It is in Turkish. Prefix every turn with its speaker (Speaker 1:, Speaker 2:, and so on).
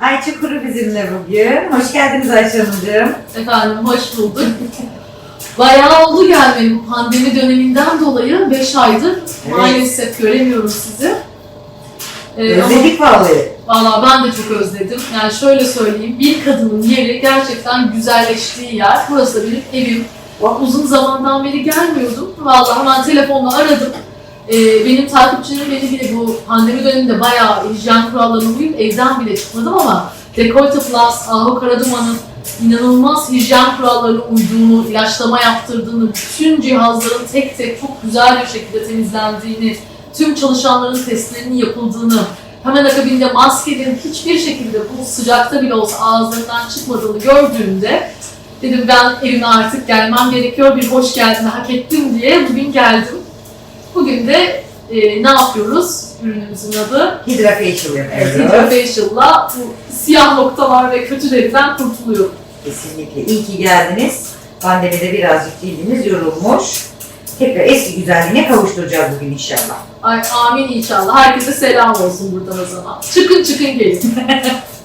Speaker 1: Ayça Kuru bizimle bugün. Hoş geldiniz Ayça Hanımcığım.
Speaker 2: Efendim hoş bulduk. Bayağı oldu gelmeli bu pandemi döneminden dolayı 5 aydır maalesef göremiyorum sizi. Ee, ama
Speaker 1: Özledik vallahi.
Speaker 2: valla ben de çok özledim. Yani şöyle söyleyeyim, bir kadının yeri gerçekten güzelleştiği yer. Burası da benim evim. Uzun zamandan beri gelmiyordum. Valla hemen telefonla aradım. Ee, benim takipçilerim beni bile bu pandemi döneminde bayağı hijyen kurallarına uyup evden bile çıkmadım ama Dekolte Plus, Ahu Karaduman'ın inanılmaz hijyen kurallarına uyduğunu, ilaçlama yaptırdığını, bütün cihazların tek tek çok güzel bir şekilde temizlendiğini, tüm çalışanların testlerinin yapıldığını, hemen akabinde maskelerin hiçbir şekilde bu sıcakta bile olsa ağızlarından çıkmadığını gördüğümde dedim ben evime artık gelmem gerekiyor, bir hoş geldin hak ettim diye bugün geldim. Bugün de e, ne yapıyoruz? Ürünümüzün adı
Speaker 1: Hydra Facial
Speaker 2: Evet,
Speaker 1: yapıyoruz.
Speaker 2: Hydrofacial'la bu siyah noktalar ve kötülerinden kurtuluyor.
Speaker 1: Kesinlikle. İyi ki geldiniz. Pandemide birazcık cildimiz yorulmuş. Tekrar eski güzelliğine kavuşturacağız bugün inşallah.
Speaker 2: Ay amin inşallah. Herkese selam olsun buradan o zaman. Çıkın çıkın gelin.